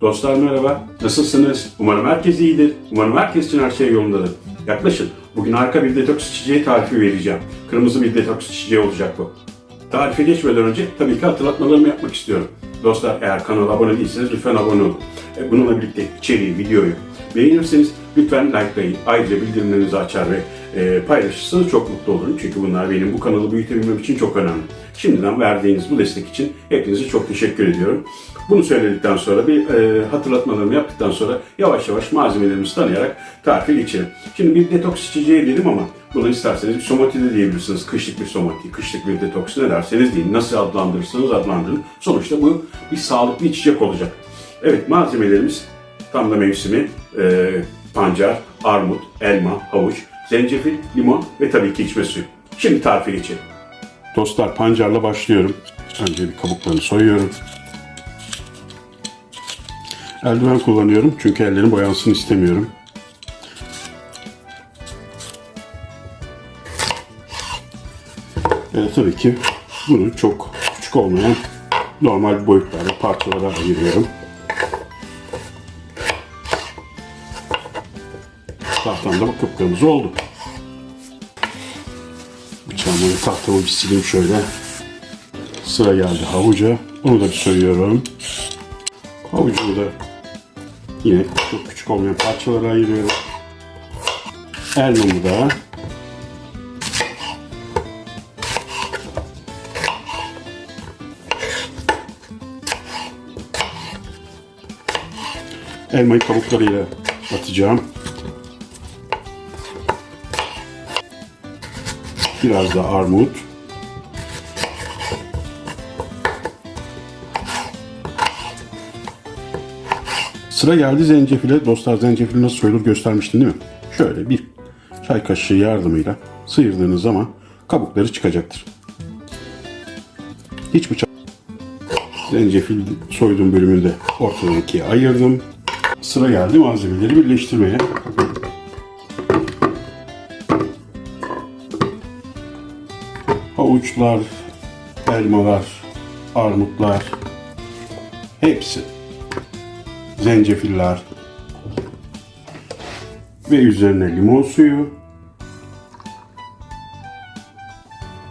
Dostlar merhaba, nasılsınız? Umarım herkes iyidir. Umarım herkes için her şey yolundadır. Yaklaşın, bugün harika bir detoks içeceği tarifi vereceğim. Kırmızı bir detoks içeceği olacak bu. Tarife geçmeden önce tabii ki hatırlatmalarımı yapmak istiyorum. Dostlar eğer kanala abone değilseniz lütfen abone olun. E, Bununla birlikte içeriği, videoyu beğenirseniz lütfen likelayın. Ayrıca bildirimlerinizi açar ve e, paylaşırsanız çok mutlu olurum. Çünkü bunlar benim bu kanalı büyütebilmem için çok önemli. Şimdiden verdiğiniz bu destek için hepinize çok teşekkür ediyorum. Bunu söyledikten sonra bir e, hatırlatmalarımı yaptıktan sonra yavaş yavaş malzemelerimizi tanıyarak tarife geçelim. Şimdi bir detoks içeceği dedim ama bunu isterseniz bir somati de diyebilirsiniz. Kışlık bir somati, kışlık bir detoks ne derseniz deyin. Nasıl adlandırırsanız adlandırın. Sonuçta bu bir sağlıklı içecek olacak. Evet malzemelerimiz tam da mevsimi e, pancar, armut, elma, havuç, zencefil, limon ve tabii ki içme suyu. Şimdi tarife geçelim. Dostlar pancarla başlıyorum. Önce bir kabuklarını soyuyorum. Eldiven kullanıyorum çünkü ellerim boyansın istemiyorum. Ve tabii ki bunu çok küçük olmayan normal boyutlarda parçalara ayırıyorum. Tahtam da kıpkırmızı oldu. Bıçağımı tahtamı bir sileyim şöyle. Sıra geldi havuca. Onu da bir soyuyorum. Havucumu da yine çok küçük olmayan parçalara ayırıyorum. Elmamı da elmayı kabuklarıyla atacağım. Biraz da armut. Sıra geldi zencefile. Dostlar zencefili nasıl soyulur göstermiştim değil mi? Şöyle bir çay kaşığı yardımıyla sıyırdığınız zaman kabukları çıkacaktır. Hiç bıçak zencefil soyduğum bölümünü de ortadan ikiye ayırdım. Sıra geldi malzemeleri birleştirmeye. Havuçlar, elmalar, armutlar hepsi. Zencefiller. Ve üzerine limon suyu.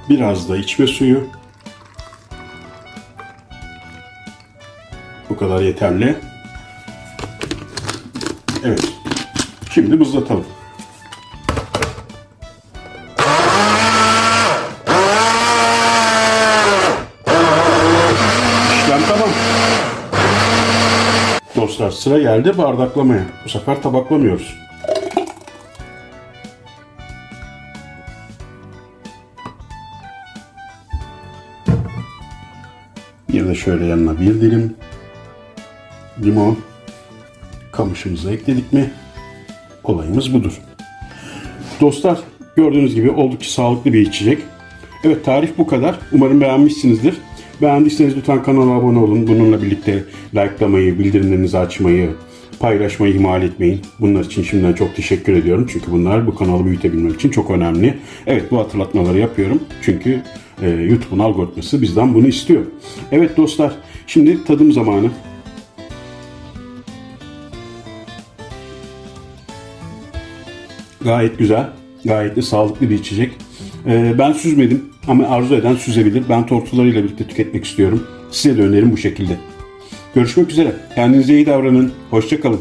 Biraz da içme suyu. Bu kadar yeterli. Evet. Şimdi buzlatalım Dostlar sıra geldi bardaklamaya. Bu sefer tabaklamıyoruz. Bir de şöyle yanına bir dilim limon kamışımızı ekledik mi olayımız budur. Dostlar gördüğünüz gibi oldukça sağlıklı bir içecek. Evet tarif bu kadar. Umarım beğenmişsinizdir. Beğendiyseniz lütfen kanala abone olun. Bununla birlikte likelamayı, bildirimlerinizi açmayı, paylaşmayı ihmal etmeyin. Bunlar için şimdiden çok teşekkür ediyorum. Çünkü bunlar bu kanalı büyütebilmem için çok önemli. Evet bu hatırlatmaları yapıyorum. Çünkü e, YouTube'un algoritması bizden bunu istiyor. Evet dostlar şimdi tadım zamanı. Gayet güzel. Gayet de sağlıklı bir içecek. Ee, ben süzmedim ama arzu eden süzebilir. Ben tortularıyla birlikte tüketmek istiyorum. Size de önerim bu şekilde. Görüşmek üzere. Kendinize iyi davranın. Hoşçakalın.